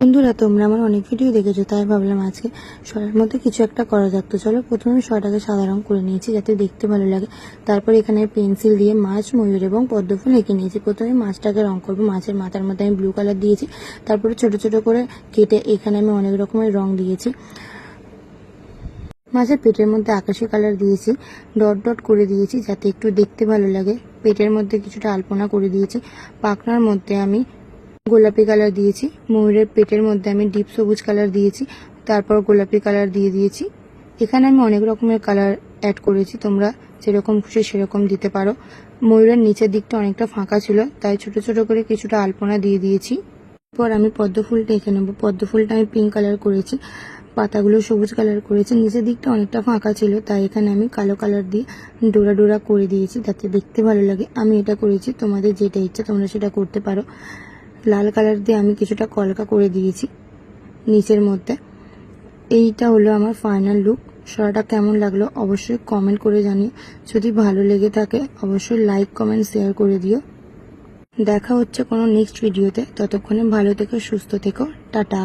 বন্ধুরা, তোমরা আমার অনেক ভিডিও দেখেছ, তাই ভাবলাম আজকে সরার মধ্যে কিছু একটা করা যাক। তো চলো, প্রথমে সরাটাকে সাদা রং করে নিয়েছি যাতে দেখতে ভালো লাগে। তারপর এখানে পেন্সিল দিয়ে মাছ, ময়ূর এবং পদ্মফুল এঁকে নিয়েছি। প্রথমে মাছটাকে রং করব, মাছের মাথার মধ্যে আমি ব্লু কালার দিয়েছি। তারপরে ছোট ছোট করে কেটে এখানে আমি অনেক রকমের রং দিয়েছি। মাছের পেটের মধ্যে আকাশি কালার দিয়েছি। ডট ডট করে দিয়েছি যাতে একটু দেখতে ভালো লাগে। পেটের মধ্যে কিছুটা আলপনা করে দিয়েছি। পাখনার মধ্যে আমি গোলাপি কালার দিয়েছি। ময়ূরের পেটের মধ্যে আমি ডিপ সবুজ কালার দিয়েছি। তারপর গোলাপি কালার দিয়ে দিয়েছি। এখানে আমি অনেক রকমের কালার অ্যাড করেছি। তোমরা যেরকম খুশি সেরকম দিতে পারো। ময়ূরের নিচের দিকটা অনেকটা ফাঁকা ছিল, তাই ছোট ছোট করে কিছুটা আলপনা দিয়ে দিয়েছি। এরপর আমি পদ্ম ফুলটা এঁকে নেব। পদ্ম ফুলটা আমি পিঙ্ক কালার করেছি। পাতাগুলো সবুজ কালার করেছি। নিচের দিকটা অনেকটা ফাঁকা ছিল, তাই এখানে আমি কালো কালার দিয়ে ডোরা ডোরা করে দিয়েছি, যাতে দেখতে ভালো লাগে। আমি এটা করেছি। তোমাদের যেটা ইচ্ছা তোমরা সেটা করতে পারো। লাল কালার দিয়ে আমি কিছুটা কলকা করে দিয়েছি, নিচের মধ্যে। এইটা হলো আমার ফাইনাল লুক সরাটা কেমন লাগল অবশ্যই কমেন্ট করে জানিও। যদি ভালো লেগে থাকে, অবশ্যই লাইক কমেন্ট শেয়ার করে দিও। দেখা হচ্ছে কোনো নেক্সট ভিডিওতে ততক্ষণে ভালো থেকো, সুস্থ থেকো। টাটা।